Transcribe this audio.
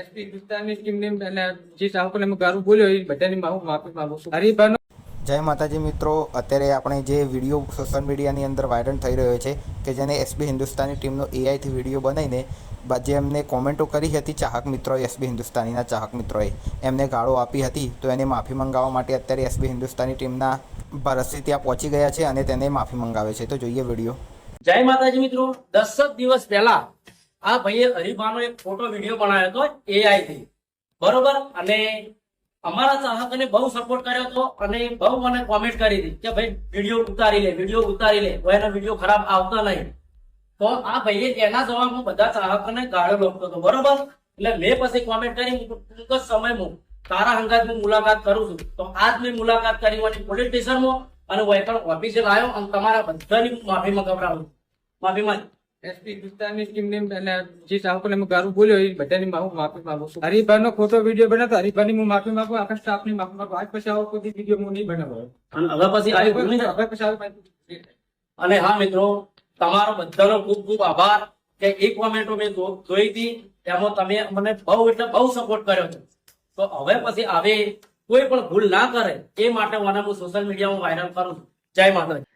SP હિન્દુસ્તાનની ટીમને અને જે ચાહકોને મેં ગારું બોલ્યો એ બધાની હું માફી માંગુ છું. હરિભાઈનો જય માતાજી મિત્રો અત્યારે આપણે જે વીડિયો સોશિયલ મીડિયાની અંદર વાયરલ થઈ રહ્યો છે કે જેને એસબી હિન્દુસ્તાની ટીમનો એઆઈથી વીડિયો બનાવીને જે એમને કોમેન્ટો કરી હતી ચાહક મિત્રોએ એસબી હિન્દુસ્તાનીના ચાહક મિત્રોએ એમને ગાળો આપી હતી તો એને માફી મંગાવવા માટે અત્યારે એસબી હિન્દુસ્તાની ટીમના ભરતસિંહ ત્યાં પહોંચી ગયા છે અને તેને માફી મંગાવે છે. તો જોઈએ વીડિયો. જય માતાજી મિત્રો દસ દિવસ પહેલા આ ભાઈએ હરીફાનો એક ફોટો વીડિયો બનાવ્યો હતો એઆઈ થી. બરોબર? અને અમારા ચાહકોને બહુ સપોર્ટ કર્યો હતો અને બહુ મને કોમેન્ટ કરી હતી કે ભાઈ, વીડિયો ઉતારી લે, વીડિયો ઉતારી લે એનો વીડિયો ખરાબ આવતો નહીં. તો આ ભાઈએ એના જવાબમાં બધા ચાહકોને ગાળો લખતો હતો, બરોબર? એટલે મેં પછી કોમેન્ટ કરી ટૂંક સમયમાં તારા હંગાત હું મુલાકાત કરું છું. તો આજ મેં મુલાકાત કરી મને પોલીસ સ્ટેશનમાં અને વહીકલ ઓફિસે લાવ્યો અને તમારા બધાની માફી મંગાવડાવું. માફી માંગ. એસપી હિન્દુસ્તાનની ટીમને અને જે ચાહકોને મેં ગારું બોલ્યો એ બધાની હું માફી માંગુ છું. હરિભાઈનો ખોટો વીડિયો બનાવતો હરિભાઈની હું માફી માંગુ આખા સ્ટાફની માફી માંગુ. આજ પછી આવો કોઈ વીડિયો હું નહીં બનાવો. અને હવે પછી આવી ભૂલ નહીં થાય. હવે પછી આવું અને હા મિત્રો તમારો બધાનો ખૂબ ખૂબ આભાર કે એ કોમેન્ટો મેં જોઈ હતી એમાં તમે મને બહુ એટલે બહુ સપોર્ટ કર્યો છે. તો હવે પછી આવે કોઈ પણ ભૂલ ના કરે એ માટે મને હું સોશિયલ મીડિયામાં વાયરલ કરું છું. જય માતાજી.